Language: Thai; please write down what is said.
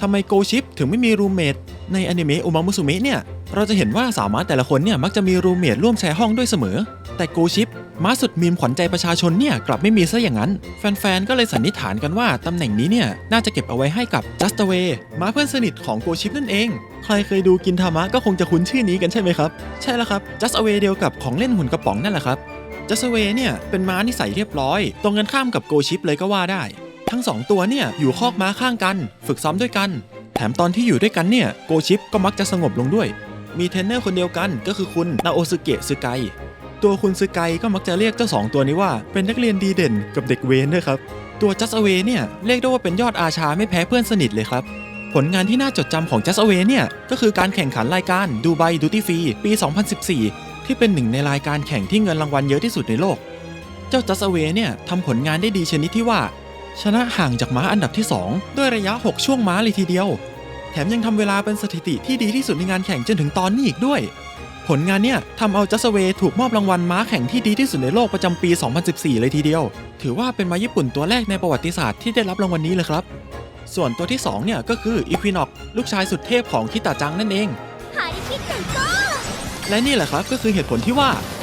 ทำไมโกชิปถึงไม่มีรูเมทในอนิเมะอุมามุสุเมะเนี่ย เราจะเห็นว่าสาวม้าแต่ละคนเนี่ยมักจะมีรูเมทร่วมแชร์ห้องด้วยเสมอ แต่โกชิปม้าสุดมีมขวัญใจประชาชนเนี่ยกลับไม่มีซะอย่างนั้น แฟนๆ ก็เลยสันนิษฐานกันว่าตำแหน่งนี้เนี่ยน่าจะเก็บเอาไว้ให้กับ Just Away ม้าเพื่อนสนิทของโกชิปนั่นเอง ใครเคยดูกินทามะก็คงจะคุ้นชื่อนี้กันใช่ไหมครับ ใช่แล้วครับ Just Away เดียวกับของเล่นหุ่นกระป๋องนั่นแหละครับจัสเวเนี่ยเป็นม้านิสัยเรียบร้อย ตรงกันข้ามกับโกชิปเลยก็ว่าได้ ทั้งสองตัวเนี่ยอยู่คอกม้าข้างกัน ฝึกซ้อมด้วยกัน แถมตอนที่อยู่ด้วยกันเนี่ยโกชิปก็มักจะสงบลงด้วย มีเทรนเนอร์คนเดียวกันก็คือคุณนาโอซึเกะซึไกตัวคุณซึไกก็มักจะเรียกเจ้าสองตัวนี้ว่าเป็นนักเรียนดีเด่นกับเด็กเวนด้วยครับ ตัวจัสเวเนี่ยเรียกได้ว่าเป็นยอดอาชาไม่แพ้เพื่อนสนิทเลยครับผลงานที่น่าจดจำของ Just Away เนี่ย ก็คือการแข่งขันรายการดูไบดูตี้ฟรีปี 2014 ที่เป็นหนึ่งในรายการแข่งที่เงินรางวัลเยอะที่สุดในโลก เจ้า Just Away เนี่ยทำผลงานได้ดีชนิดที่ว่า ชนะห่างจากม้าอันดับที่ 2 ด้วยระยะ 6 ช่วงม้าเลยทีเดียว แถมยังทำเวลาเป็นสถิติที่ดีที่สุดในงานแข่งจนถึงตอนนี้อีกด้วย ผลงานเนี่ยทำเอาจัสเวถูกมอบรางวัลม้าแข่งที่ดีที่สุดในโลกประจำปี 2014 เลยทีเดียว ถือว่าเป็นม้าญี่ปุ่นตัวแรกในประวัติศาสตร์ที่ได้รับรางวัลนี้เลยครับ ส่วนตัวที่2เนี่ยก็คืออีควินอกลูกชายสุดเทพของคิตาจังนั่นเองและนี่แหละครับก็คือเหตุผลที่ว่า